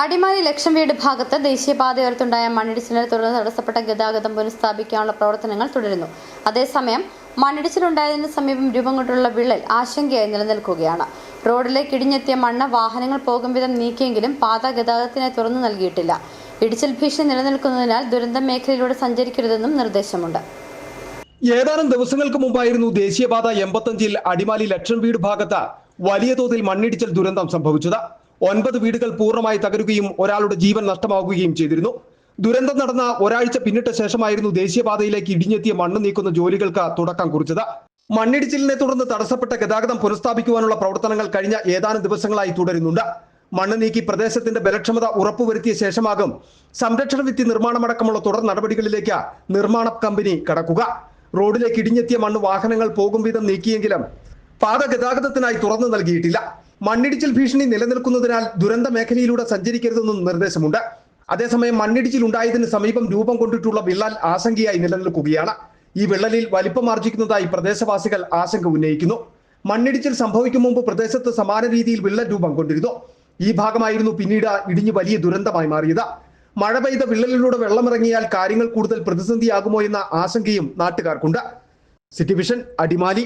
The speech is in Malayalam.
അടിമാലി ലക്ഷം വീട് ഭാഗത്ത് ദേശീയപാതയോരത്തുണ്ടായ മണ്ണിടിച്ചിലിനെ തുടർന്ന് തടസ്സപ്പെട്ട ഗതാഗതം പുനഃസ്ഥാപിക്കാനുള്ള പ്രവർത്തനങ്ങൾ തുടരുന്നു. അതേസമയം മണ്ണിടിച്ചിലുണ്ടായതിനു സമീപം രൂപം കൊണ്ടുള്ള വിള്ളൽ ആശങ്കയായി നിലനിൽക്കുകയാണ്. റോഡിലേക്ക് ഇടിഞ്ഞെത്തിയ മണ്ണ് വാഹനങ്ങൾ പോകും വിധം നീക്കിയെങ്കിലും പാത ഗതാഗതത്തിനെ തുറന്നു നൽകിയിട്ടില്ല. ഇടിച്ചിൽ ഭീഷണി നിലനിൽക്കുന്നതിനാൽ ദുരന്ത മേഖലയിലൂടെ സഞ്ചരിക്കരുതെന്നും നിർദ്ദേശമുണ്ട്. ഏതാനും ദിവസങ്ങൾക്ക് മുമ്പായിരുന്നു ദേശീയപാത എൺപത്തഞ്ചിൽ അടിമാലി ലക്ഷം വീട് ഭാഗത്ത് വലിയ തോതിൽ മണ്ണിടിച്ചിൽ ദുരന്തം സംഭവിച്ചത്. ഒൻപത് വീടുകൾ പൂർണമായി തകരുകയും ഒരാളുടെ ജീവൻ നഷ്ടമാവുകയും ചെയ്തിരുന്നു. ദുരന്തം നടന്ന ഒരാഴ്ച പിന്നിട്ട ശേഷമായിരുന്നു ദേശീയപാതയിലേക്ക് ഇടിഞ്ഞെത്തിയ മണ്ണ് നീക്കുന്ന ജോലികൾക്ക് തുടക്കം കുറിച്ചത്. മണ്ണിടിച്ചിലിനെ തുടർന്ന് തടസ്സപ്പെട്ട ഗതാഗതം പുനഃസ്ഥാപിക്കുവാനുള്ള പ്രവർത്തനങ്ങൾ കഴിഞ്ഞ ഏതാനും ദിവസങ്ങളായി തുടരുന്നുണ്ട്. മണ്ണ് നീക്കി പ്രദേശത്തിന്റെ ബലക്ഷമത ഉറപ്പുവരുത്തിയ ശേഷമാകും സംരക്ഷണ ഭിത്തി നിർമ്മാണമടക്കമുള്ള തുടർ നടപടികളിലേക്ക് നിർമ്മാണ കമ്പനി കടക്കുക. റോഡിലേക്ക് ഇടിഞ്ഞെത്തിയ മണ്ണ് വാഹനങ്ങൾ പോകും വിധം നീക്കിയെങ്കിലും പാത ഗതാഗതത്തിനായി തുറന്നു നൽകിയിട്ടില്ല. മണ്ണിടിച്ചിൽ ഭീഷണി നിലനിൽക്കുന്നതിനാൽ ദുരന്ത മേഖലയിലൂടെ സഞ്ചരിക്കരുതെന്നും നിർദ്ദേശമുണ്ട്. അതേസമയം മണ്ണിടിച്ചിൽ ഉണ്ടായതിന് സമീപം രൂപം കൊണ്ടിട്ടുള്ള വിള്ളൽ ആശങ്കയായി നിലനിൽക്കുകയാണ്. ഈ വിള്ളലിൽ വലിപ്പമാർജിക്കുന്നതായി പ്രദേശവാസികൾ ആശങ്ക ഉന്നയിക്കുന്നു. മണ്ണിടിച്ചിൽ സംഭവിക്കും മുമ്പ് പ്രദേശത്ത് സമാന രീതിയിൽ വിള്ളൽ രൂപം കൊണ്ടിരുന്നു. ഈ ഭാഗമായിരുന്നു പിന്നീട് ഇടിഞ്ഞു വലിയ ദുരന്തമായി മാറിയത്. മഴ പെയ്ത വിള്ളലിലൂടെ വെള്ളമിറങ്ങിയാൽ കാര്യങ്ങൾ കൂടുതൽ പ്രതിസന്ധിയാകുമോ എന്ന ആശങ്കയും നാട്ടുകാർക്കുണ്ട്. City vision Adimali.